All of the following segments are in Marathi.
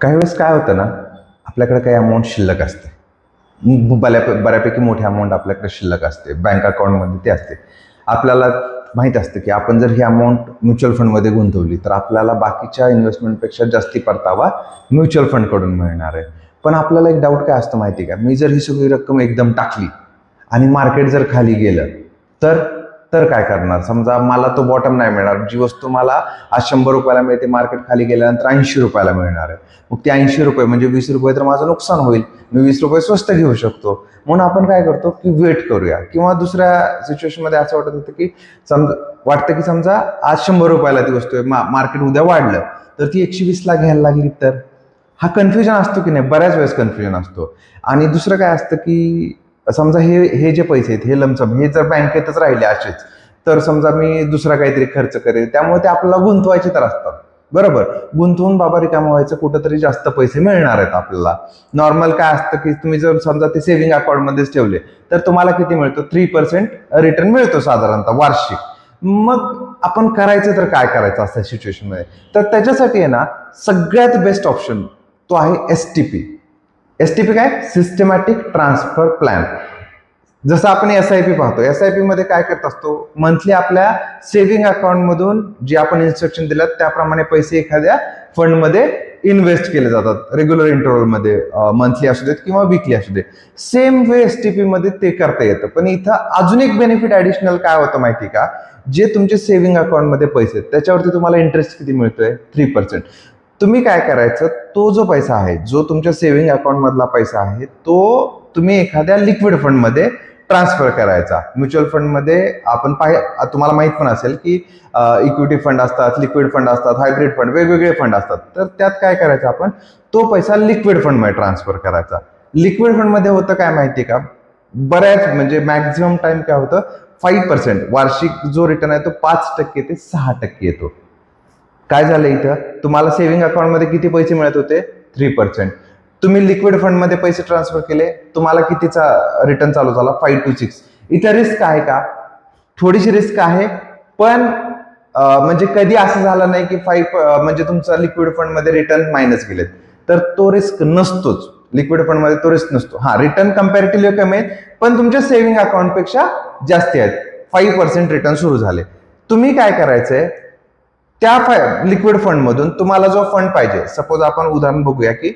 काही वेळेस काय होतं ना आपल्याकडे काही अमाऊंट शिल्लक असते. बऱ्या बऱ्यापैकी मोठी अमाऊंट आपल्याकडे शिल्लक असते. बँक अकाउंटमध्ये ते असते. आपल्याला माहीत असतं की आपण जर ही अमाऊंट म्युच्युअल फंडमध्ये गुंतवली तर आपल्याला बाकीच्या इन्व्हेस्टमेंटपेक्षा जास्ती परतावा म्युच्युअल फंडकडून मिळणार आहे. पण आपल्याला एक डाऊट काय असतं माहिती का? मी जर ही सगळी रक्कम एकदम टाकली आणि मार्केट जर खाली गेलं तर तर काय करणार? समजा मला तो बॉटम नाही मिळणार. जी वस्तू मला आज शंभर रुपयाला मिळते मार्केट खाली गेल्यानंतर ऐंशी रुपयाला मिळणार आहे. मग ते ऐंशी रुपये म्हणजे वीस रुपये तर माझं नुकसान होईल. मी वीस रुपये स्वस्त घेऊ शकतो. म्हणून आपण काय करतो की वेट करूया. किंवा दुसऱ्या सिच्युएशनमध्ये असं वाटत होतं की समजा वाटतं की समजा आज शंभर रुपयाला ती वस्तू आहे. मा मार्केट उद्या वाढलं. तर ती एकशे वीसला घ्यायला लागली तर? हा कन्फ्युजन असतो की नाही? बऱ्याच वेळेस कन्फ्युजन असतो. आणि दुसरं काय असतं की समजा हे हे जे पैसे आहेत हे लमसम हे जर बँकेतच राहिले असेच तर समजा मी दुसरा काहीतरी खर्च करेल त्यामुळे ते आपल्याला गुंतवायचे तर असतात. बरोबर? गुंतवून बाबा रिकामा व्हायचं कुठंतरी जास्त पैसे मिळणार आहेत आपल्याला. नॉर्मल काय असतं की तुम्ही जर समजा ते सेव्हिंग अकाउंटमध्येच ठेवले तर तुम्हाला किती मिळतो? थ्री पर्सेंट रिटर्न मिळतो साधारणतः वार्षिक. मग आपण करायचं तर काय करायचं असं सिच्युएशनमध्ये तर त्याच्यासाठी आहे ना सगळ्यात बेस्ट ऑप्शन तो आहे S T P S T P काय? सिस्टमॅटिक ट्रान्सफर प्लॅन जसं आपण एस आय पी पाहतो एस आय पीमध्ये काय करत असतो? मंथली आपल्या सेव्हिंग अकाउंटमधून जे आपण इन्स्ट्रक्शन दिलं त्याप्रमाणे पैसे एखाद्या फंडमध्ये इन्व्हेस्ट केले जातात. रेग्युलर इंटरव्हलमध्ये मंथली असू देत किंवा विकली असू दे same way S T P मध्ये ते करता येतं. पण इथं अजून एक बेनिफिट ऍडिशनल काय होतं माहिती का? जे तुमचे सेव्हिंग अकाउंटमध्ये पैसे आहेत त्याच्यावरती तुम्हाला इंटरेस्ट किती मिळतोय? थ्री पर्सेंट तुम्ही काय करायचं? तो जो पैसा आहे जो तुमच्या सेव्हिंग अकाउंट मधला पैसा आहे तो तुम्ही एखाद्या लिक्विड फंडमध्ये ट्रान्सफर करायचा. म्युच्युअल फंडमध्ये आपण पाहि तुम्हाला माहीत पण असेल की इक्विटी फंड असतात लिक्विड फंड असतात हायब्रिड फंड वेगवेगळे फंड असतात. तर त्यात काय करायचं आपण? तो पैसा लिक्विड फंडमध्ये ट्रान्सफर करायचा. लिक्विड फंडमध्ये होतं काय माहिती का? बऱ्याच म्हणजे मॅक्झिमम टाइम काय होतं? फाईव्ह पर्सेंट वार्षिक जो रिटर्न आहे तो पाच टक्के ते सहा टक्के येतो. काय झालं इथं? तुम्हाला सेव्हिंग अकाउंटमध्ये किती पैसे मिळत होते? थ्री पर्सेंट तुम्ही लिक्विड फंडमध्ये पैसे ट्रान्सफर केले तुम्हाला कितीचा रिटर्न चालू झाला? फाईव्ह टू सिक्स इथं रिस्क आहे का? थोडीशी रिस्क आहे पण म्हणजे कधी असं झालं नाही की फाईव्ह म्हणजे तुमचा लिक्विड फंडमध्ये रिटर्न मायनस गेलेत. तर तो रिस्क नसतोच. लिक्विड फंडमध्ये तो रिस्क नसतो. हा रिटर्न कम्पॅरेटिव्हली कमी आहेत पण तुमच्या सेव्हिंग अकाउंटपेक्षा जास्ती आहेत. फाईव्ह पर्सेंट रिटर्न सुरू झाले. तुम्ही काय करायचंय? त्या लिक्विड फंडमधून तुम्हाला जो फंड पाहिजे सपोज आपण उदाहरण बघूया की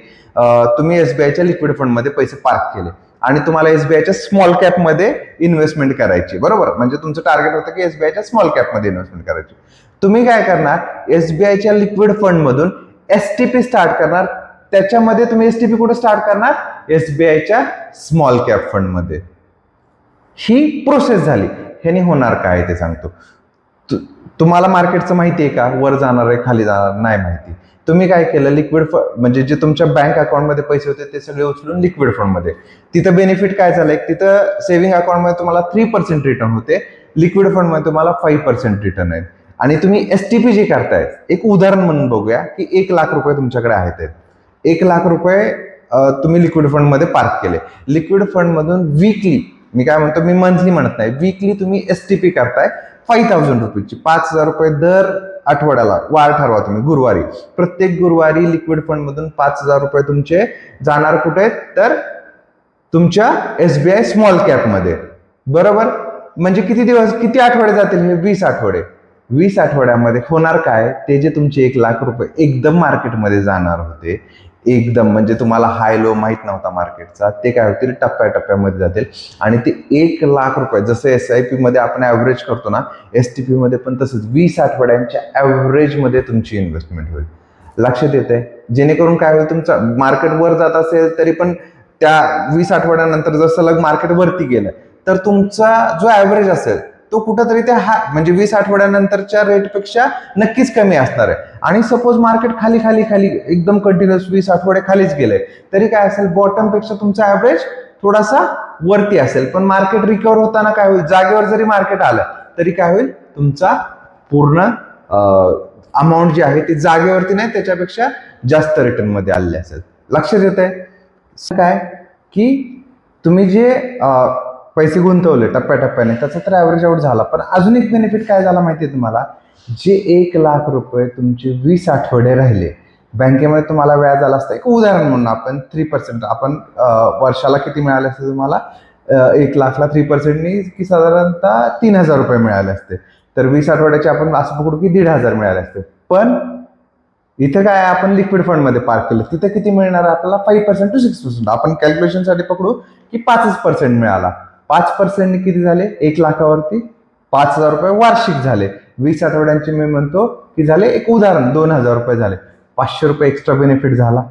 तुम्ही एसबीआयच्या लिक्विड फंडमध्ये पैसे पार्क केले आणि तुम्हाला एसबीआयच्या स्मॉल कॅपमध्ये इन्व्हेस्टमेंट करायची बरोबर? म्हणजे तुमचं टार्गेट होतं की एसबीआयच्या स्मॉल कॅपमध्ये इन्व्हेस्टमेंट करायची. तुम्ही काय करणार? एसबीआयच्या लिक्विड फंडमधून एस टी पी स्टार्ट करणार. त्याच्यामध्ये तुम्ही एस टी पी कुठे स्टार्ट करणार? एसबीआयच्या स्मॉल कॅप फंडमध्ये ही प्रोसेस झाली. ह्याने होणार काय ते सांगतो. तुम्हाला मार्केटचं माहिती आहे का? वर जाणार आहे खाली जाणार नाही माहिती. तुम्ही काय केलं? लिक्विड फंड म्हणजे जे तुमच्या बँक अकाउंटमध्ये पैसे होते ते सगळे उचलून लिक्विड फंडमध्ये. तिथं बेनिफिट काय झालंय? तिथं सेव्हिंग अकाउंटमध्ये तुम्हाला थ्री पर्सेंट रिटर्न होते. लिक्विड फंडमध्ये तुम्हाला फाईव्ह पर्सेंट रिटर्न आहे आणि तुम्ही एस टी पी जे करताय एक उदाहरण म्हणून बघूया की एक लाख रुपये तुमच्याकडे आहेत. आहेत. एक लाख रुपये तुम्ही लिक्विड फंडमध्ये पार्क केले. लिक्विड फंडमधून वीकली मी काय म्हणतो मी मंथली म्हणत नाही. वीकली तुम्ही एस टी पी करताय फाईव्ह थाउजंड रुपीजची. पाच हजार रुपये दर आठवड्याला वार ठरवा तुम्ही गुरुवारी. प्रत्येक गुरुवारी लिक्विड फंडमधून पाच हजार रुपये तुमचे जाणार कुठे? तर तुमच्या एस बी आय स्मॉल कॅपमध्ये बरोबर? म्हणजे किती दिवस किती आठवडे जातील हे? वीस आठवडे. वीस आठवड्यामध्ये होणार काय? ते जे तुमचे एक लाख रुपये एकदम मार्केटमध्ये जाणार होते. एकदम म्हणजे तुम्हाला हाय लो माहीत नव्हता मार्केटचा ते काय होतील टप्प्याटप्प्यामध्ये जातील. आणि ते एक लाख रुपये जसं एस आय पी मध्ये आपण ॲव्हरेज करतो ना एस टी पी मध्ये पण तसंच. वीस आठवड्यांच्या ॲव्हरेजमध्ये तुमची इन्व्हेस्टमेंट होईल. लक्षात येते जेणेकरून काय होईल तुमचं मार्केट वर जात असेल तरी पण त्या वीस आठवड्यानंतर जर सलग मार्केट वरती गेलं तर तुमचा जो ॲव्हरेज असेल तो कुठंतरी त्या हा म्हणजे वीस आठवड्यानंतरच्या रेटपेक्षा नक्कीच कमी असणार आहे. आणि सपोज मार्केट खाली खाली खाली एकदम कंटिन्युअस वीस आठवडे खालीच गेलंय तरी काय असेल? बॉटमपेक्षा तुमचा ॲव्हरेज थोडासा वरती असेल. पण मार्केट रिकवर होताना काय होईल? जागेवर जरी मार्केट आलं तरी काय होईल? तुमचा पूर्ण अमाऊंट जी आहे ती जागेवरती नाही त्याच्यापेक्षा जास्त रिटर्नमध्ये आलेली असेल. लक्षात येत आहे काय? की तुम्ही जे पैसे गुंतवले टप्प्याटप्प्याने. त्याचा तर ॲव्हरेज आउट झाला. पण अजून एक बेनिफिट काय झाला माहिती आहे तुम्हाला? जे एक लाख रुपये तुमचे वीस आठवडे राहिले बँकेमध्ये तुम्हाला व्याज आला असतं. एक उदाहरण म्हणून आपण थ्री पर्सेंट आपण वर्षाला किती मिळाले असते तुम्हाला? एक लाखला थ्री पर्सेंटनी की साधारणतः तीन हजार रुपये मिळाले असते. तर वीस आठवड्याचे आपण असं पकडू की दीड हजार मिळाले असते. पण इथं काय आपण लिक्विड फंडमध्ये पार्क केलं. तिथं किती मिळणार आपल्याला five percent to six percent आपण कॅल्क्युलेशनसाठी पकडू की पाचच पर्सेंट मिळाला. पाच पर्सेंट किती झाले? एक लाखावरती पाच हजार रुपये वार्षिक झाले. वीस आठवड्यांचे मी म्हणतो की झाले एक उदाहरण दोन हजार रुपये झाले. पाचशे रुपये एक्स्ट्रा बेनिफिट झाला.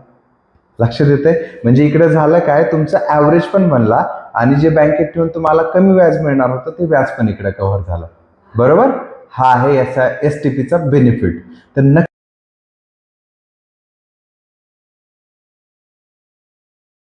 लक्षात येते म्हणजे इकडे झालं काय? तुमचा ॲव्हरेज पण बनला आणि जे बँकेत ठेवून तुम्हाला कमी व्याज मिळणार होतं ते व्याज पण इकडे कव्हर झालं. बरोबर? हा आहे याचा एस टी पीचा बेनिफिट तर नक्की